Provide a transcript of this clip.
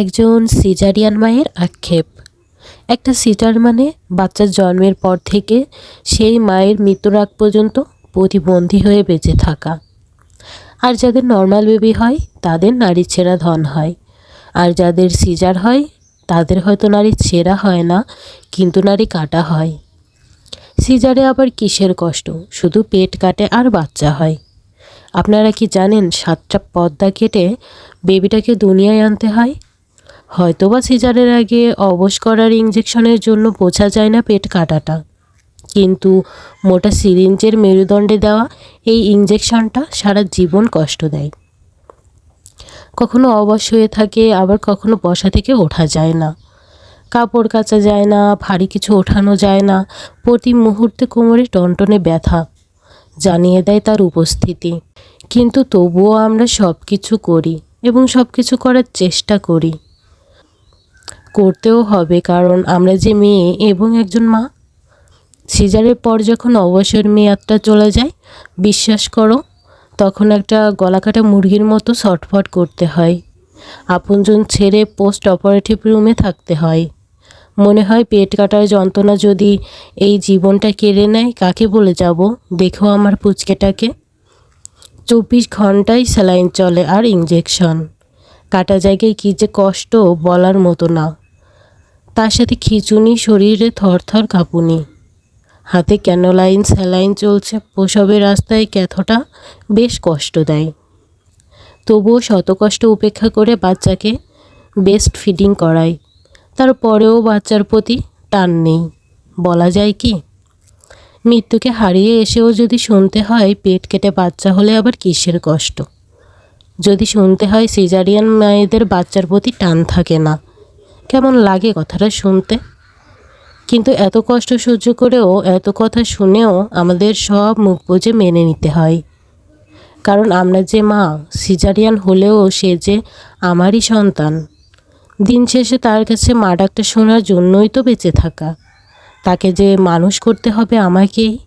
একজন সিজারিয়ান মায়ের আক্ষেপ। একটা সিজার মানে বাচ্চার জন্মের পর থেকে সেই মায়ের মৃত্যুর আগ পর্যন্ত প্রতিবন্ধী হয়ে বেঁচে থাকা। আর যাদের নর্মাল বেবি হয়, তাদের নারী ছেঁড়া ধন হয়। আর যাদের সিজার হয়, তাদের হয়তো নারী ছেঁড়া হয় না, কিন্তু নারী কাটা হয়। সিজারে আবার কিসের কষ্ট? শুধু পেট কাটে আর বাচ্চা হয়। আপনারা কি জানেন সাতটা পর্দা কেটে বেবিটাকে দুনিয়ায় আনতে হয়? হয়তোবা সিজারের আগে অবশ করার ইঞ্জেকশনের জন্য বোঝা যায় না পেট কাটাটা। কিন্তু মোটা সিরিঞ্জের মেরুদণ্ডে দেওয়া এই ইঞ্জেকশনটা সারা জীবন কষ্ট দেয়। কখনো অবশ হয়ে থাকে, আবার কখনো বসা থেকে ওঠা যায় না। কাপড় কাচা যায় না, ভারী কিছু ওঠানো যায় না। প্রতি মুহূর্তে কোমরে টনটনে ব্যথা জানিয়ে দেয় তার উপস্থিতি। কিন্তু তবুও আমরা সব কিছু করি এবং সব কিছু করার চেষ্টা করি। করতেও হবে, কারণ আমরা যে মেয়ে এবং একজন মা, সিজারের পর যখন অবসর মেয়াদটা চলে যায়, বিশ্বাস করো, তখন একটা গলাকাটা মুরগির মতো ছটফট করতে হয়। আপনজন ছেড়ে পোস্ট অপারেটিভ রুমে থাকতে হয়। মনে হয় পেট কাটার যন্ত্রণা যদি এই জীবনটা কেড়ে নেয়, কাকে বলে যাব? দেখো আমার পুচকেটাকে। চব্বিশ ঘন্টায় স্যালাইন চলে আর ইঞ্জেকশন কাটা জায়গায় কী যে কষ্ট বলার মতো না। তার সাথে খিচুনি, শরীরে থরথর কাঁপুনি। হাতে ক্যানোলাইন, স্যালাইন চলছে। প্রসবের রাস্তায় ক্যাথটা বেশ কষ্ট দেয়। তবুও শত কষ্ট উপেক্ষা করে বাচ্চাকে বেস্ট ফিডিং করায়। তারপরেও বাচ্চার প্রতি টান নেই। বলা যায় কি? মৃত্যুকে হারিয়ে এসেও যদি শুনতে হয়, পেট কেটে বাচ্চা হলে আবার কিসের কষ্ট? যদি শুনতে হয়, সিজারিয়ান মায়েদের বাচ্চার প্রতি টান থাকে না। কেমন লাগে কথাটা শুনতে? কিন্তু এত কষ্ট সহ্য করেও, এত কথা শুনেও আমাদের সব মুখ বুঝে মেনে নিতে হয়। কারণ আমরা যে মা, সিজারিয়ান হলেও সে যে আমারই সন্তান। দিন শেষে তার কাছে মা ডাকটা শোনার জন্যই তো বেঁচে থাকা। তাকে যে মানুষ করতে হবে আমাকেই।